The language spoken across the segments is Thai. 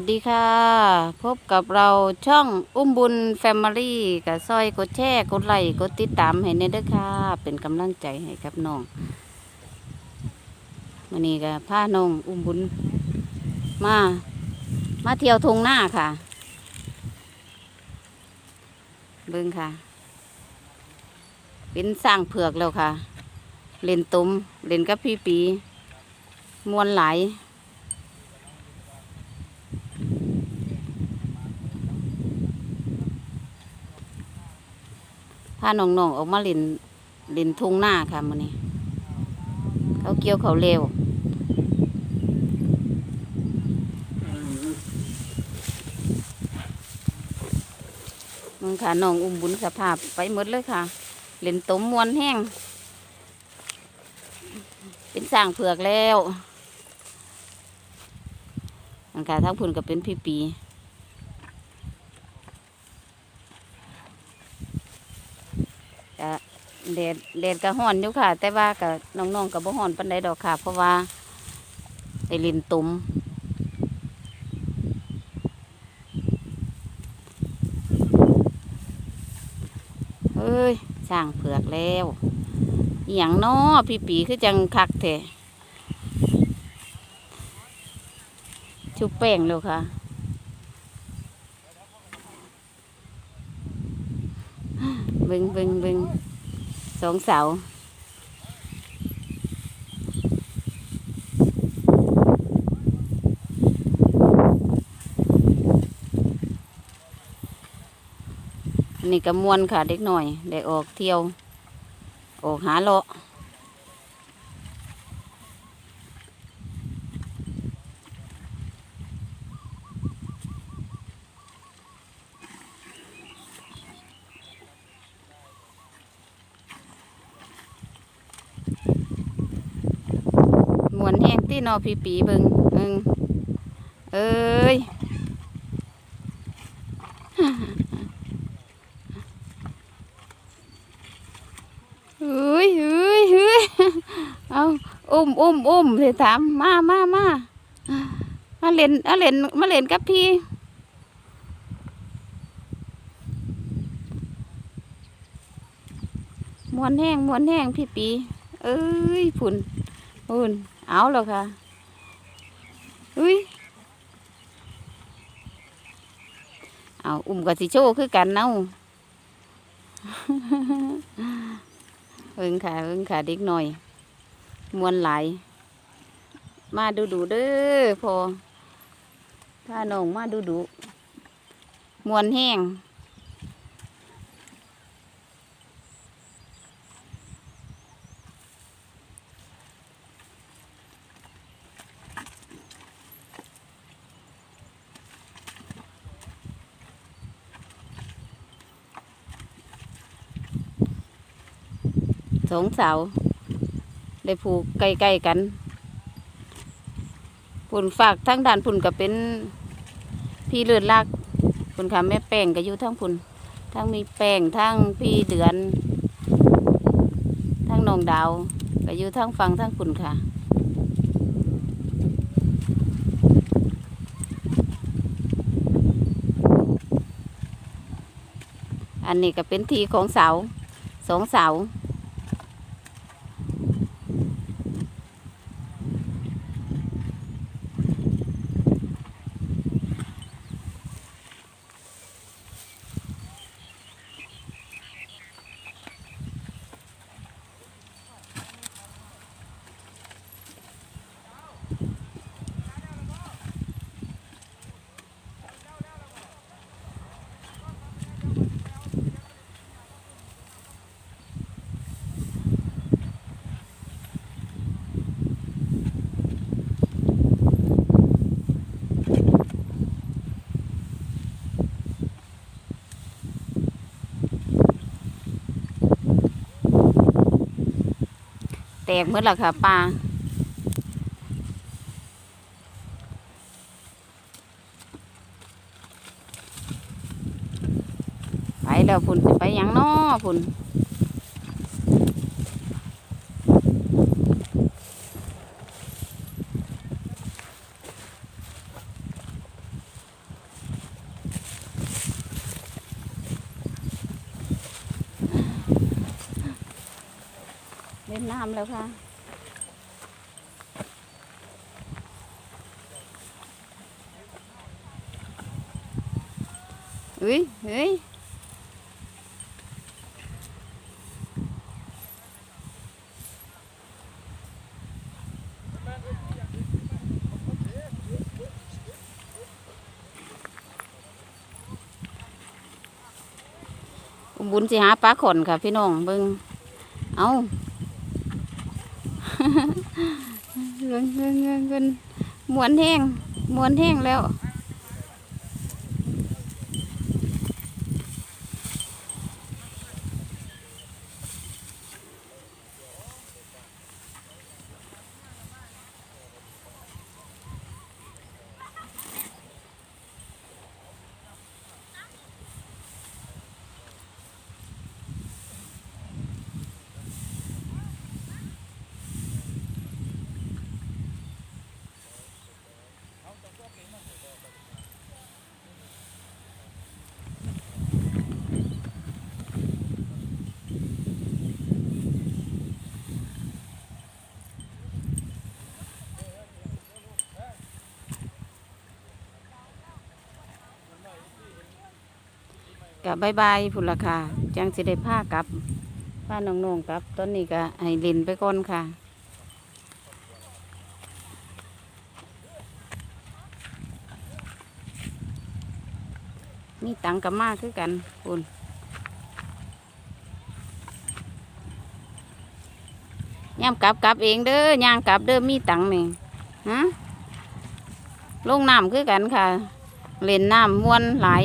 วัสดีค่ะ พบกับเราช่องอุ้มบุญแฟมิลี่กับซอยกดแชร์กดไลค์กดติดตามให้เนเด้อค่ะ เป็นกำลังใจให้กับน้องวันนี้ก็พาน้องอุ้มบุญมา มาเที่ยวทงหน้าค่ะ เบิ่งค่ะ เป็นสร้างเผือกแล้วค่ะ เล่นตุมเล่นกับพี่ปี มวนหลาน้องๆออกมาเล่นเล่นทุ่งหน้าค่ะมื้อนี้ เขาเกี่ยวเขาเร็วมึงค่ะน้องอุ้มบุญสภาพไปหมดเลยค่ะ เล่นต้มมวนแห้ง เป็นสร้างเผือกแล้วมันค่ะทั้งพุ่นก็เป็นพี่ปี ก็ แดดแดดก็ฮ้อนอยู่ค่ะ แต่ว่าก็น้องๆก็บ่ฮ้อนปานใดดอกค่ะ เพราะว่าได้ลินตุมเฮ้ยสร้างเผือกแล้วอหย่างน้อพี่ปีคือจังคักแท้ชุบแป้งแล้วค่ะเบึงเบึงเบึง สองเสาอันนี้ก็มวนค่ะเด็กหน่อย ได้ออกเที่ยว ออกหาเลาะมว พี่นอพี่ปีเบิงเอิงเอ้ยเฮ้ยเฮ้ยเฮ้ยเอาอุ้มอุ้มอุ้มเลยถามมามามามาเล่นมาเล่นมาเล่นกับพี่มวนแห้งมวนแห้งพี่ปี เอ้ยผุนพุ่น เอาแล้วค่ะเฮ้ยเอาอุ้มกับสิโชคือกันเนาเอิงค่ะเอิงค่ะเด็กหน่อย มวนหลายมาดูดูเด้อพอพาน้องมาดูดูมวนแห้ง สองเสาได้ผูกใกล้ๆกันปุ่นฝากทั้งด่านปุ่นก็เป็นพี่เลือดลากปุ่นค่ะแม่แป้งก็อยู่ทั้งปุ่นทั้งมีแป้งทั้งพี่เดือน ทั้งนองดาวก็อยู่ทั้งฟังทั้งปุ่นค่ะอันนี้ก็เป็นทีของเสาสองเสา แตกหมดแล้วค่ะปลาไปแล้วพุ่นไปยังน้อพุ่น น้ำแล้วค่ะเฮ้ยเฮ้ยอุ้มบุญสิหาปลาขอนค่ะพี่น้องเบิ่งเอา เงินเงินเงินเงินมวนแห้งมวนแห้งแล้ว กับบายบายพุ่นละค่ะ จังสิได้ผ้ากลับผ้าน้องๆกลับตอนนี้ก็ให้เล่นไปก่อนค่ะมีตังกับมากคือกันคุณย่ามกลับกลับเองเด้อย่างกลับเด้อมีตังนี่ฮะลงน้ำคือกันค่ะ เล่นน้ำมวนหลาย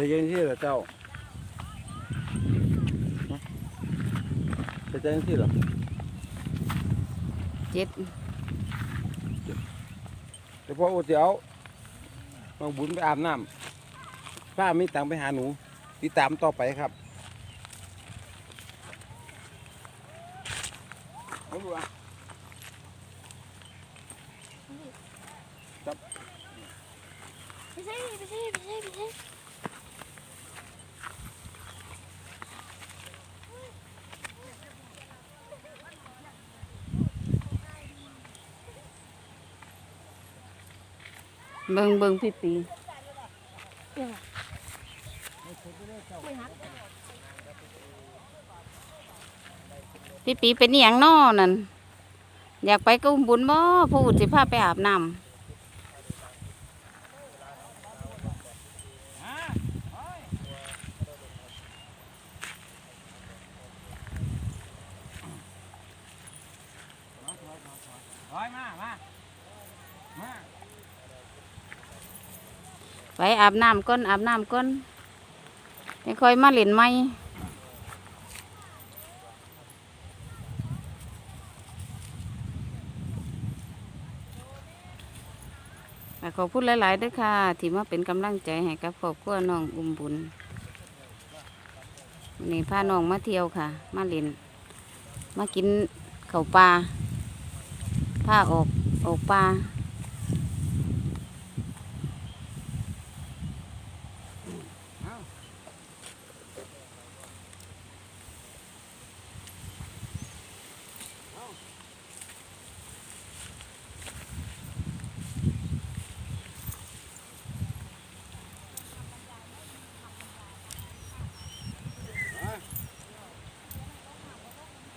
เดี๋ยวยังที่เหรอเจ้าจะเจอยังที่เหรอเจ็ดเดี๋ยวพ่อโอเจียวมาบุญไปอาบน้ำป้ามีตังค์ไปหาหนู ติดตามต่อไปครับเอาดูอะไม่ใช่ไม่ใช่ไม่ใช่ไม่ใช่ เบิงเบิงพี่ปีพี่ปีเป็นอย่างนอนั่นอยากไปก็อุ้มบุญบ่พูดสิพาไปอาบน้ำถอยมา มา มา ไปอาบน้ำก้นอาบน้ำก้นไม่ค่อยมาเล่นไหมขอพูดหลายๆด้วยค่ะ ที่มาเป็นกำลังใจให้กับครอบครัวน้องอุ้มบุญวันนี่พาน้องมาเที่ยวค่ะ มาเล่น มากินเข้าปลาพาออกออกปลา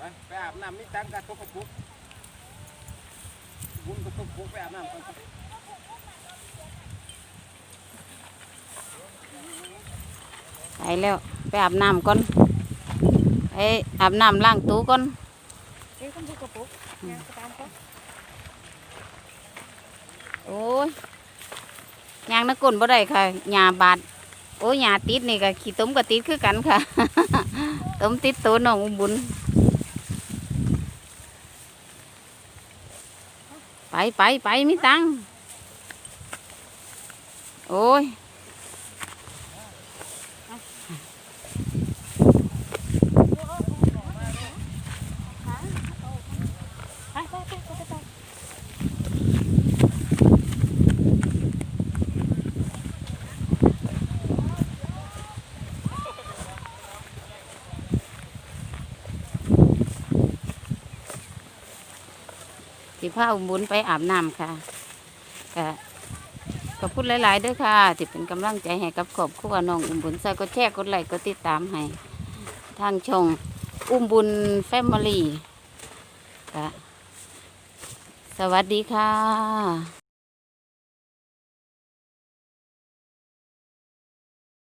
ไปไปอาบน้ำมีตังค์กับตุ๊กปุ๊กบุญกับตุ๊กปุ๊กไปอาบน้ำก่อนครับไปแล้วไปอาบน้ำก่อนไปอาบน้ำล้างตู้ก่อนเดี๋ยวคุณดูกระปุกงานตามก็โอ้ยยางนักกลนบ่ได้ค่ะหญ้าบาดโอ้ยหญ้าติดนี่ก็ขี้ต้มก็ติดคือกันค่ะ ต้มติดตัวน้องอุ้มบุญ ไปไปไปไม่ตังโอ้ย ไปไปไปไปไป สิ พาอุ้มบุญไปอาบน้ำค่ะก็ขอบคุณหลาย ๆเด้วยค่ะที่เป็นกำลังใจให้กับขอบครัวน้องอุ้มบุญใส่ก็แชร์กดไลค์กดติดตามให้ทางช่องอุ้มบุญแฟมิลี่ค่ะสวัสดีค่ะ